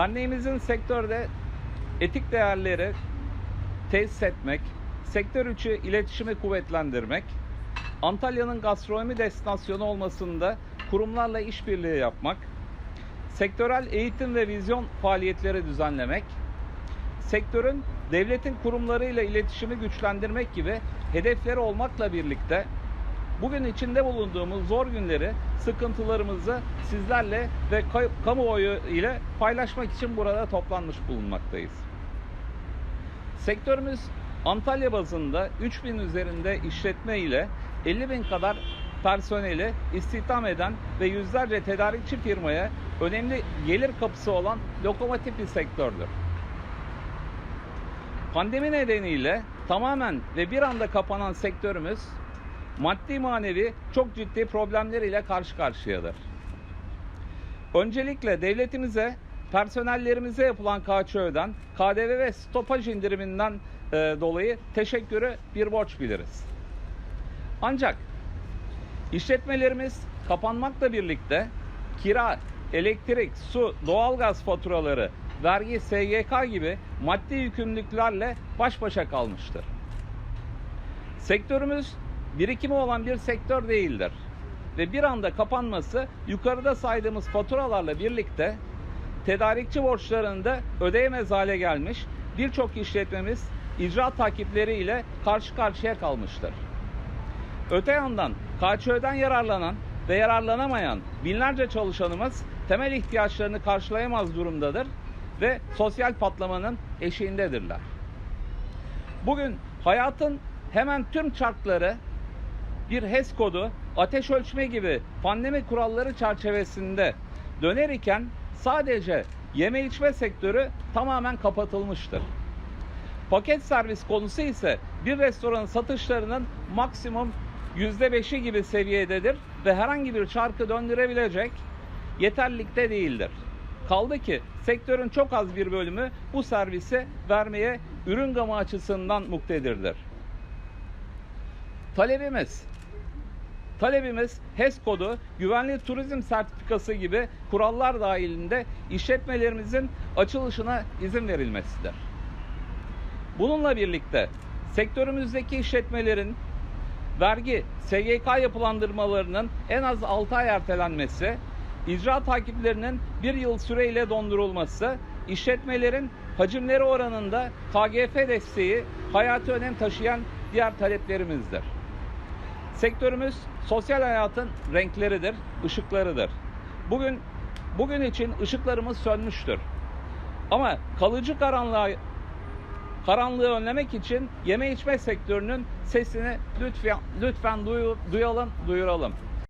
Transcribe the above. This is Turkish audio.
Derneğimizin sektörde etik değerleri tesis etmek, sektör içi iletişimi kuvvetlendirmek, Antalya'nın gastronomi destinasyonu olmasında kurumlarla işbirliği yapmak, sektörel eğitim ve vizyon faaliyetleri düzenlemek, sektörün devletin kurumlarıyla iletişimi güçlendirmek gibi hedefleri olmakla birlikte bugün içinde bulunduğumuz zor günleri, sıkıntılarımızı sizlerle ve kamuoyu ile paylaşmak için burada toplanmış bulunmaktayız. Sektörümüz Antalya bazında 3000 üzerinde işletme ile 50 bin kadar personeli istihdam eden ve yüzlerce tedarikçi firmaya önemli gelir kapısı olan lokomotif bir sektördür. Pandemi nedeniyle tamamen ve bir anda kapanan sektörümüz maddi manevi çok ciddi problemler ile karşı karşıyadır. Öncelikle devletimize, personellerimize yapılan KÇÖ'den, KDV ve stopaj indiriminden e, dolayı teşekkürü bir borç biliriz. Ancak işletmelerimiz kapanmakla birlikte kira, elektrik, su, doğalgaz faturaları, vergi, SGK gibi maddi yükümlülüklerle baş başa kalmıştır. Sektörümüz birikimi olan bir sektör değildir. Ve bir anda kapanması yukarıda saydığımız faturalarla birlikte tedarikçi borçlarını da ödeyemez hale gelmiş birçok işletmemiz icra takipleriyle karşı karşıya kalmıştır. Öte yandan KÇÖ'den yararlanan ve yararlanamayan binlerce çalışanımız temel ihtiyaçlarını karşılayamaz durumdadır ve sosyal patlamanın eşiğindedirler. Bugün hayatın hemen tüm çarkları bir HES kodu, ateş ölçme gibi pandemi kuralları çerçevesinde döner iken sadece yeme içme sektörü tamamen kapatılmıştır. Paket servis konusu ise bir restoranın satışlarının maksimum %5'i gibi seviyededir ve herhangi bir çarkı döndürebilecek yeterlilikte değildir. Kaldı ki sektörün çok az bir bölümü bu servisi vermeye ürün gamı açısından muktedirdir. Talebimiz Talebimiz HES kodu, güvenli turizm sertifikası gibi kurallar dahilinde işletmelerimizin açılışına izin verilmesidir. Bununla birlikte sektörümüzdeki işletmelerin vergi, SGK yapılandırmalarının en az 6 ay ertelenmesi, icra takiplerinin bir yıl süreyle dondurulması, işletmelerin hacimleri oranında KGF desteği hayati önem taşıyan diğer taleplerimizdir. Sektörümüz sosyal hayatın renkleridir, ışıklarıdır. Bugün bugün için ışıklarımız sönmüştür. Ama kalıcı karanlığa karanlığı önlemek için yeme içme sektörünün sesini lütfen lütfen duyu- duyalım, duyuralım.